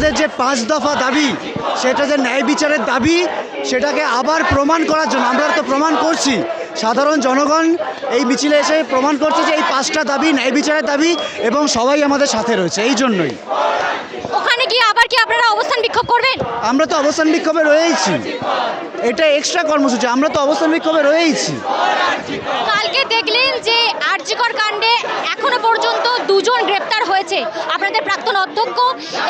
আমাদের যে পাঁচ দফা দাবি, সেটা যে ন্যায় বিচারের দাবি, সেটাকে আবার প্রমাণ করার জন্য, আমরা তো প্রমাণ করছি। সাধারণ জনগণ এই মিছিলে এসে প্রমাণ করছে যে এই পাঁচটা দাবি ন্যায় বিচারের দাবি এবং সবাই আমাদের সাথে রয়েছে, এই জন্যই। ওখানে গিয়ে আবার কি আপনারা অবস্থান বিক্ষোভ করবেন? আমরা তো অবস্থান বিক্ষোভে রয়েইছি। এটা এক্সট্রা কর্মসূচি আমরা তো অবস্থান বিক্ষোভে রয়েইছি। কালকে দেখলেন যে আরজিকর কাণ্ডে এখনও পর্যন্ত দুজন গ্রেপ্তার হয়েছে। আপনাদের প্রাক্তন অধ্যক্ষ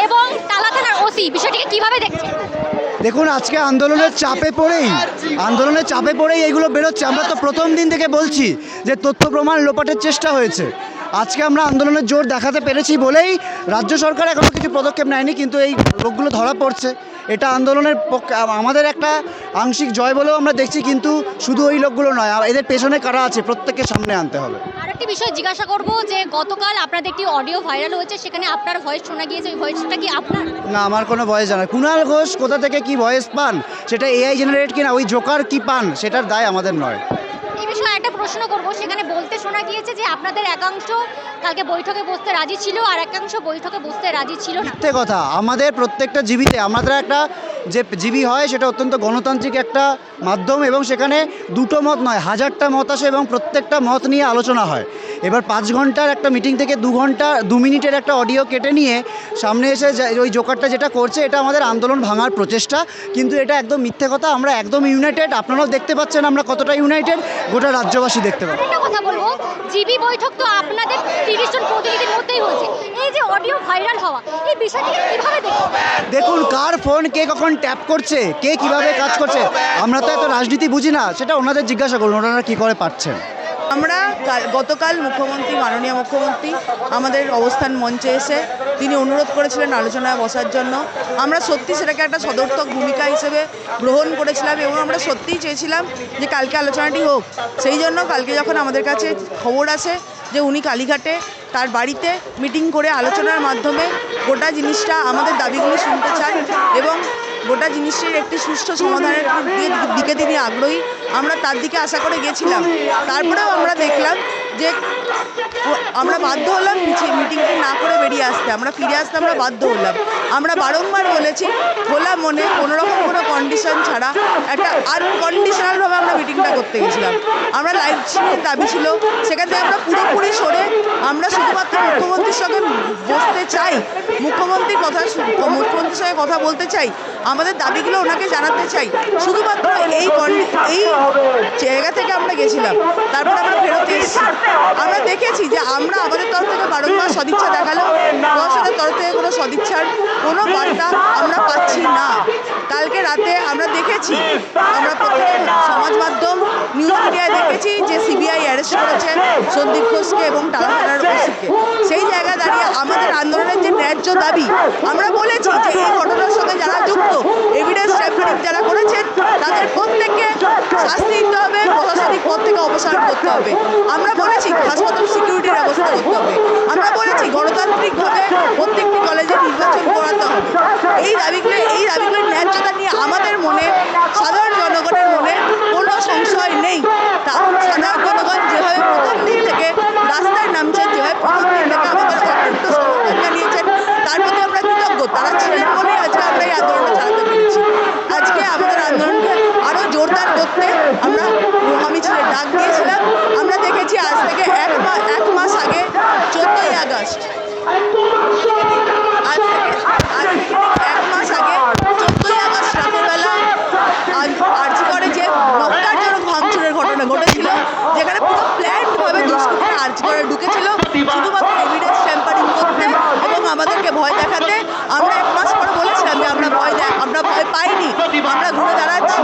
এবং তালা থানার ওসি বিষয়টিকে কীভাবে দেখছেন? দেখুন আজকে আন্দোলনের চাপে পড়েই আন্দোলনের চাপে পড়েই এগুলো বেরোচ্ছে। আমরা তো প্রথম দিন থেকে বলছি যে তথ্য প্রমাণ লোপাটের চেষ্টা হয়েছে। আজকে আমরা আন্দোলনের জোর দেখাতে পেরেছি বলেই রাজ্য সরকার এখনও কিছু পদক্ষেপ নেয়নি কিন্তু এই লোকগুলো ধরা পড়ছে। এটা আন্দোলনের পক্ষে আমাদের একটা আংশিক জয় বলেও আমরা দেখছি কিন্তু শুধু ওই লোকগুলো নয় আর এদের পেছনে কারা আছে প্রত্যেককে সামনে আনতে হবে। আরেকটি বিষয় জিজ্ঞাসা করব যে গতকাল আপনাদের একটি অডিও ভাইরাল হয়েছে সেখানে আপনার ভয়েস শোনা গিয়েছে ওই ভয়েসটা কি আপনার? না আমার কোনো ভয়েস জানা কুণাল ঘোষ কোথা থেকে কি ভয়েস পান? সেটা এআই জেনারেট কিনা ওই জোকার কি পান? সেটার দায় আমাদের নয়। এই বিষয়ে একটা প্রশ্ন করব। সেখানে বলতে শোনা গিয়েছে যে আপনাদের একাংশ কালকে বৈঠকে বসতে রাজি ছিল, আর একাংশ বৈঠকে বসতে রাজি ছিল না। মিথ্যে কথা। আমাদের প্রত্যেকটা জীবিতে আমাদের একটা যে জীবী হয়, সেটা অত্যন্ত গণতান্ত্রিক একটা মাধ্যম এবং সেখানে দুটো মত নয়, হাজারটা মত আসে এবং প্রত্যেকটা মত নিয়ে আলোচনা হয়। এবার পাঁচ ঘণ্টার একটা মিটিং থেকে দু ঘণ্টা দু মিনিটের একটা অডিও কেটে নিয়ে সামনে এসে ওই জোকারটা যেটা করছে এটা আমাদের আন্দোলন ভাঙার প্রচেষ্টা। কিন্তু এটা একদম মিথ্যে কথা আমরা একদম ইউনাইটেড আপনারাও দেখতে পাচ্ছেন আমরা কতটা ইউনাইটেড গোটা রাজ্যবাসী দেখতে পাচ্ছেন কথা বলব জিবি বৈঠক তো আপনাদের তিরিশ জন প্রতিনিধির মধ্যেই হয়েছে। এই যে অডিও ভাইরাল হওয়া এই বিষয়টিকে কীভাবে দেখুন কার ফোন কে কখন ট্যাপ করছে কে কীভাবে কাজ করছে আমরা তো এত রাজনীতি বুঝি না সেটা ওনাদের জিজ্ঞাসা করুন ওনারা কি করে পারছেন? আমরা কাল গতকাল মুখ্যমন্ত্রী, মাননীয় মুখ্যমন্ত্রী আমাদের অবস্থান মঞ্চে এসে তিনি অনুরোধ করেছিলেন আলোচনায় বসার জন্য। আমরা সত্যি সেটাকে একটা সদর্থক ভূমিকা হিসেবে গ্রহণ করেছিলাম এবং আমরা সত্যিই চেয়েছিলাম যে কালকে আলোচনাটি হোক। সেই জন্য কালকে যখন আমাদের কাছে খবর আসে যে উনি কালীঘাটে তার বাড়িতে মিটিং করে আলোচনার মাধ্যমে গোটা জিনিসটা আমাদের দাবিগুলি শুনতে চান এবং গোটা জিনিসটির একটি সুষ্ঠু সমাধানের দিকে তিনি আগ্রহী। আমরা তার দিকে আশা করে গেছিলাম। তারপরেও আমরা দেখলাম যে আমরা বাধ্য হলাম মিছিল মিটিংটি না করে বেরিয়ে আসতে, আমরা ফিরে আসতে আমরা বাধ্য হলাম। আমরা বারংবার বলেছি খোলা মনে কোনো রকম কোনো কন্ডিশন ছাড়া একটা আনকন্ডিশনালভাবে আমরা মিটিংটা করতে গেছিলাম আমরা লাইভ স্ট্রিমের দাবি ছিল, সেখান থেকে আমরা পুরোপুরি সরে আমরা শুধুমাত্র মুখ্যমন্ত্রীর সঙ্গে বসতে চাই মুখ্যমন্ত্রীর কথা মুখ্যমন্ত্রীর সঙ্গে কথা বলতে চাই, আমাদের দাবিগুলো ওনাকে জানাতে চাই, শুধুমাত্র এই এই জায়গা থেকে আমরা গেছিলাম, তারপর আমরা ফেরত এসেছি। আমরা দেখেছি যে আমরা আমাদের তরফ থেকে বারংবার সদিচ্ছা দেখালেও প্রশাসনের তরফ থেকে কোনো সদিচ্ছার কোনো বার্তা আমরা পাচ্ছি না। কালকে রাতে আমরা দেখেছি, আমরা প্রত্যেক সমাজ মাধ্যম নিউজ মিডিয়ায় দেখেছি যে সিবিআই অ্যারেস্ট করেছে সন্দীপ ঘোষকে এবং টালাহানার ওসিকে সেই জায়গায় দাঁড়িয়ে আমাদের আন্দোলনের যে ন্যায্য দাবি, আমরা বলেছি যে এই ঘটনার সঙ্গে যারা যুক্ত এভিডেন্স ট্যাম্পারিং যারা করেছেন, তাদের প্রত্যেককে পদ থেকে অপসারণ করতে হবে। আমরা বলেছি হাসপাতাল সিকিউরিটির ব্যবস্থা করতে হবে। আমরা বলেছি গণতান্ত্রিকভাবে প্রত্যেকটি কলেজে নির্বাচন করাতে হবে। এই দাবিগুলো, এই দাবিগুলোর ন্যায্যতা নিয়ে আমাদের মনে, সাধারণ জনগণের মনে কোনো সংশয় নেই। তা সাধারণ জনগণ যেভাবে প্রথম দিন থেকে রাস্তায় নামছেন, যেভাবে প্রথম দিন থেকে আমাদের অত্যন্ত সমর্থন জানিয়েছেন তার প্রতি আমরা কৃতজ্ঞ। তারা ছিলেন বলেই আজকে আমরা এই আন্দোলনটা চালাতে পেরেছি। আজকে আমাদের আন্দোলনকে আরও জোরদার করতে আমরা ডাক দিয়েছিলাম। আমরা দেখেছি আজ থেকে এক এক মাস আগে চোদ্দোই আগস্ট। আজ থেকে আজ থেকে এক মাস আগে চোদ্দোই আগস্ট রাতের বেলা আর্জি করে যে নক্কারজনক ভাঙচুরের ঘটনা ঘটেছিল, যেখানে পুরো প্ল্যান্টভাবে দুষ্কৃতীরা আর্জি করে ঢুকেছিল, শুধুমাত্র এভিডেন্স ট্যাম্পারিং করতে এবং আমাদেরকে ভয় দেখাতে। আমরা এক মাস পরে বলেছিলাম যে আমরা ভয় আমরা ভয় পাইনি। আমরা ঘুরে দাঁড়াচ্ছি।